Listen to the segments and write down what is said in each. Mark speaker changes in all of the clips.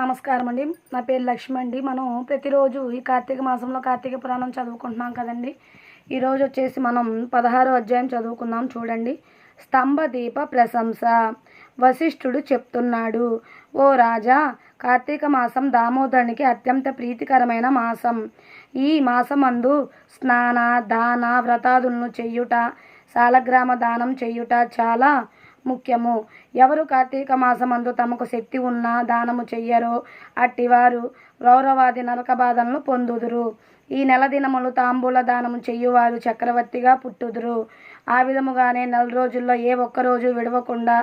Speaker 1: నమస్కారం అండి. నా పేరు లక్ష్మి అండి. మనం ప్రతిరోజు ఈ కార్తీక మాసంలో కార్తీక పురాణం చదువుకుంటున్నాం కదండి. ఈరోజు వచ్చేసి మనం పదహారో అధ్యాయం చదువుకుందాం చూడండి. స్తంభ దీప ప్రశంస. వశిష్ఠుడు చెప్తున్నాడు ఓ రాజా కార్తీక మాసం దామోదరునికి అత్యంత ప్రీతికరమైన మాసం. ఈ మాసమందు స్నాన దాన వ్రతాదులను చెయ్యుట సాలగ్రామ దానం చెయ్యుట చాలా ముఖ్యము. ఎవరు కార్తీక మాసమందు తమకు శక్తి ఉన్న దానము చెయ్యరో అట్టివారు రౌరవాది నరక బాధలను పొందుదురు. ఈ నెల దినములు తాంబూల దానము చెయ్యువారు చక్రవర్తిగా పుట్టుదురు. ఆ విధముగానే నెల రోజుల్లో ఏ ఒక్క రోజు విడవకుండా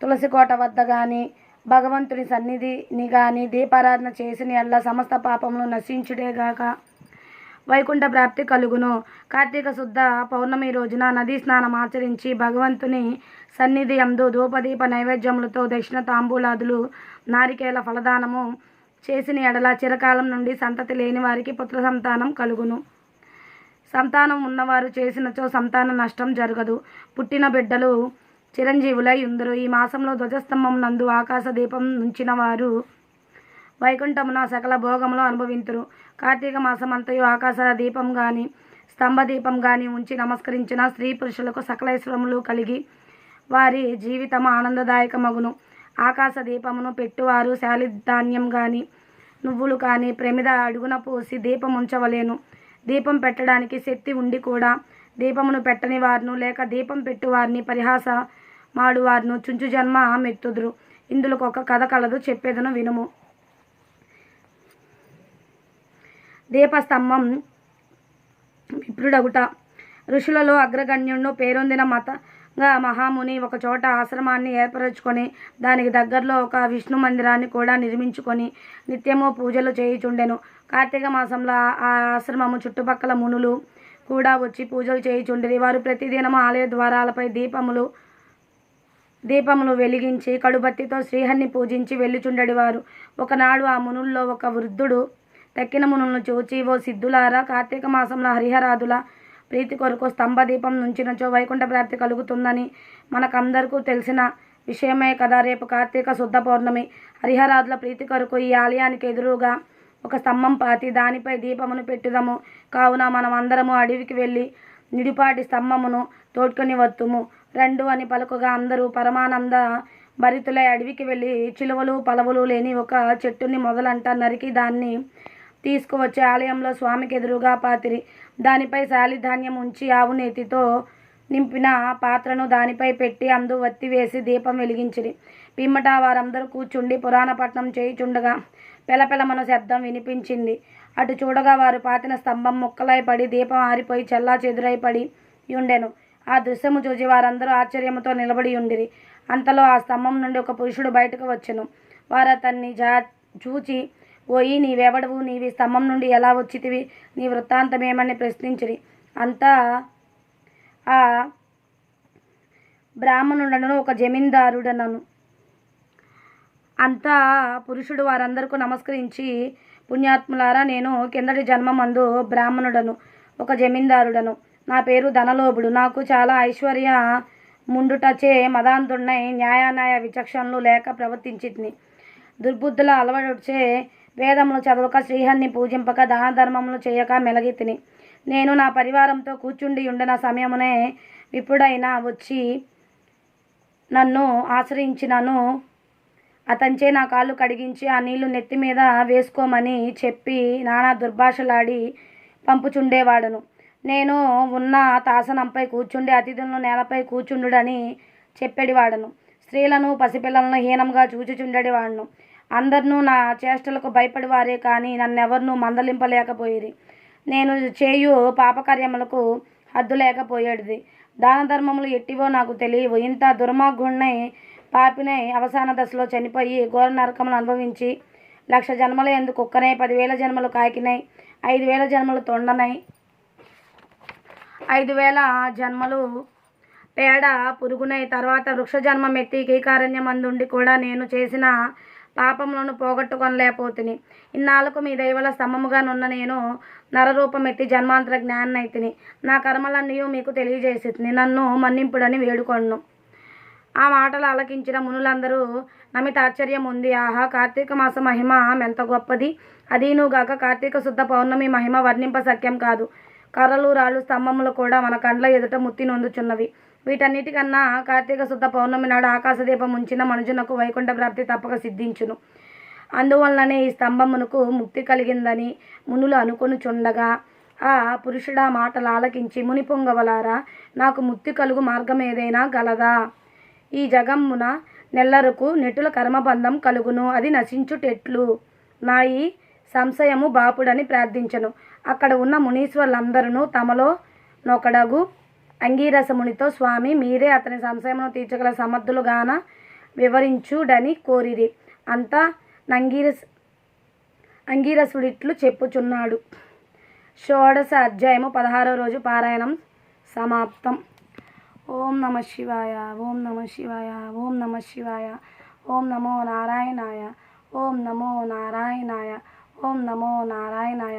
Speaker 1: తులసికోట వద్ద కానీ భగవంతుని సన్నిధిని కానీ దీపారాధన చేసిన ఎల్ల సమస్త పాపములు నశించుడేగాక వైకుంఠ ప్రాప్తి కలుగును. కార్తీక శుద్ధ పౌర్ణమి రోజున నదీ స్నానం ఆచరించి భగవంతుని సన్నిధి అందు ధూపదీప నైవేద్యములతో దక్షిణ తాంబూలాదులు నారికేల ఫలదానము చేసిన ఎడల చిరకాలం నుండి సంతతి లేని వారికి పుత్ర సంతానం కలుగును. సంతానం ఉన్నవారు చేసినచో సంతాన నష్టం జరగదు. పుట్టిన బిడ్డలు చిరంజీవులై ఉందరు. ఈ మాసంలో ధ్వజస్తంభం నందు ఆకాశ దీపం నుంచిన వారు వైకుంఠమున సకల భోగములు అనుభవింతురు. కార్తీక మాసమంతయు ఆకాశ దీపం గాని స్తంభ దీపం గాని ఉంచి నమస్కరించిన స్త్రీ పురుషులకు సకలైశ్వరములు కలిగి వారి జీవితం ఆనందదాయకమగును. ఆకాశ దీపమును పెట్టువారు శాలిధాన్యం గాని నువ్వులు కానీ ప్రమిద అడుగున పోసి దీపం ఉంచవలేను. దీపం పెట్టడానికి శక్తి ఉండి కూడా దీపమును పెట్టని వారును లేక దీపం పెట్టువారిని పరిహాస మాడువారును చుంచు జన్మ మెత్తుదురు. ఇందులో ఒక కథ కలదు చెప్పేదను వినుము. దీపస్తంభం విప్రుడగుట. ఋషులలో అగ్రగణ్యుడు పేరొందిన మతంగా మహాముని ఒక చోట ఆశ్రమాన్ని ఏర్పరచుకొని దానికి దగ్గరలో ఒక విష్ణు మందిరాన్ని కూడా నిర్మించుకొని నిత్యము పూజలు చేయుచుండెను. కార్తీక మాసంలో ఆ ఆశ్రమము చుట్టుపక్కల మునులు కూడా వచ్చి పూజలు చేయుచుండేది వారు ప్రతిదినము ఆలయ ద్వారాలపై దీపములు దీపములు వెలిగించి కడుబత్తితో శ్రీహరిని పూజించి వెళ్ళుచుండెడివారు. ఒకనాడు ఆ మునుల్లో ఒక వృద్ధుడు తక్కిన మునులను చూచి ఓ సిద్ధులారా కార్తీక మాసంలో హరిహరాదుల ప్రీతి కొరకు స్తంభ దీపం నుంచినచో వైకుంఠ ప్రాప్తి కలుగుతుందని మనకందరికీ తెలిసిన విషయమే కదా. రేపు కార్తీక శుద్ధ పౌర్ణమి. హరిహరాదుల ప్రీతి కొరకు ఈ ఆలయానికి ఎదురుగా ఒక స్తంభం పాతి దానిపై దీపమును పెట్టుదము. కావున మనం అందరము అడవికి వెళ్ళి నిడిపాటి స్తంభమును తోడ్కొని వత్తుము రెండు అని పలుకగా అందరూ పరమానంద భరితులై అడవికి వెళ్ళి చిలువలు పలవలు లేని ఒక చెట్టుని మొదలంట నరికి దాన్ని తీసుకువచ్చి ఆలయంలో స్వామికి ఎదురుగా పాతిరి. దానిపై శాలిధాన్యం ఉంచి ఆవు నేతితో నింపిన పాత్రను దానిపై పెట్టి అందు వత్తి వేసి దీపం వెలిగించిరి. పిమ్మట వారందరూ కూర్చుండి పురాణపట్నం చేయుచుండగా పెలపెలమన శబ్దం వినిపించింది. అటు చూడగా వారు పాతిన స్తంభం ముక్కలై పడి దీపం ఆరిపోయి చల్లా చెదురై పడి ఉండెను ఆ దృశ్యము చూసి వారందరూ ఆశ్చర్యంతో నిలబడి ఉండిరి అంతలో ఆ స్తంభం నుండి ఒక పురుషుడు బయటకు వచ్చెను. వారు అతన్ని జా చూచి ఓయి నీవెవడవు? నీవి స్తంభం నుండి ఎలా వచ్చితివి? నీ వృత్తాంతమేమని ప్రశ్నించిరి. అంతా ఆ బ్రాహ్మణుడను ఒక జమీందారుడనను. అంతా పురుషుడు వారందరికీ నమస్కరించి పుణ్యాత్ములారా నేను కిందటి జన్మమందు బ్రాహ్మణుడను ఒక జమీందారుడను. నా పేరు ధనలోభుడు. నాకు చాలా ఐశ్వర్య ముండుటచే మదాంతుడినై న్యాయాన్యాయ విచక్షణలు లేక ప్రవర్తించింది దుర్బుద్ధుల అలవడుచే వేదములు చదవక శ్రీహరిని పూజింపక దాన ధర్మములు చేయక మెలగితిని నేను నా పరివారంతో కూర్చుండి ఉండిన సమయమునే విప్పుడైనా వచ్చి నన్ను ఆశ్రయించినను. అతనిచే నా కాళ్ళు కడిగించి ఆ నీళ్ళు నెత్తి మీద వేసుకోమని చెప్పి నానా దుర్భాషలాడి పంపుచుండేవాడును. నేను ఉన్న తాసనంపై కూర్చుండి అతిథులను నేలపై కూర్చుండుడని చెప్పేడివాడను. స్త్రీలను పసిపిల్లలను హీనంగా చూచుచుండేవాడును. అందరినూ నా చేష్టలకు భయపడివారే కానీ నన్నెవరినూ మందలింపలేకపోయేది నేను చేయు పాపకార్యములకు హద్దు లేకపోయేది దాన ధర్మములు ఎట్టివో నాకు తెలియవు. ఇంత దుర్మార్గుణ్ణై పాపినై అవసాన దశలో చనిపోయి ఘోర నరకములు అనుభవించి లక్ష జన్మల ఎందుకు కుక్కనై పదివేల జన్మలు కాకినై ఐదు వేల జన్మలు తొండనై ఐదు వేల జన్మలు పేడ పురుగునై తర్వాత వృక్ష జన్మం ఎత్తి కీకారణ్యమందుండి కూడా నేను చేసిన పాపములను పోగొట్టుకొనలేకపోతుని. ఇన్నాళ్ళకు మీ దైవల స్తంభముగానున్న నేను నరరూపమెత్తి జన్మాంతర జ్ఞానైతిని నా కర్మలన్నీ మీకు తెలియజేసి నన్ను మన్నింపుడని వేడుకొను ఆ మాటలు ఆలకించిన మునులందరూ నమిత ఆశ్చర్యం ఉంది ఆహా కార్తీక మాస మహిమ ఎంత గొప్పది. అదీనుగాక కార్తీక శుద్ధ పౌర్ణమి మహిమ వర్ణింప సఖ్యం కాదు. కర్రలు రాళ్ళు స్తంభములు కూడా మన కండ్ల ఎదుట ముత్తి నొందుచున్నవి. వీటన్నిటికన్నా కార్తీక శుద్ధ పౌర్ణమి నాడు ఆకాశదీపం ఉంచిన మనుజునకు వైకుంఠ ప్రాప్తి తప్పక సిద్ధించును. అందువలననే ఈ స్తంభమునకు ముక్తి కలిగిందని మునులు అనుకొనుచుండగా ఆ పురుషుడా మాటలు ఆలకించి ముని పొంగవలారా నాకు ముక్తి కలుగు మార్గం ఏదైనా గలదా? ఈ జగమ్మున నెల్లరకు నెటుల కర్మబంధం కలుగును అది నశించుటెట్లు. నా ఈ సంశయము బాపుడని ప్రార్థించను. అక్కడ ఉన్న మునీశ్వర్లందరూ తమలో నొకడగు అంగీరసమునితో స్వామి మీరే అతని సంశయమును తీర్చగల సమర్థులుగాన వివరించుడని కోరిరి. అంతా నంగీరస్ అంగీరసుడిట్లు చెప్పుచున్నాడు. షోడశ అధ్యాయము పదహారో రోజు పారాయణం సమాప్తం. ఓం నమ శివాయ ఓం నమ శివాయ ఓం నమ శివాయ ఓం నమో నారాయణాయ ఓం నమో నారాయణాయ ఓం నమో నారాయణాయ.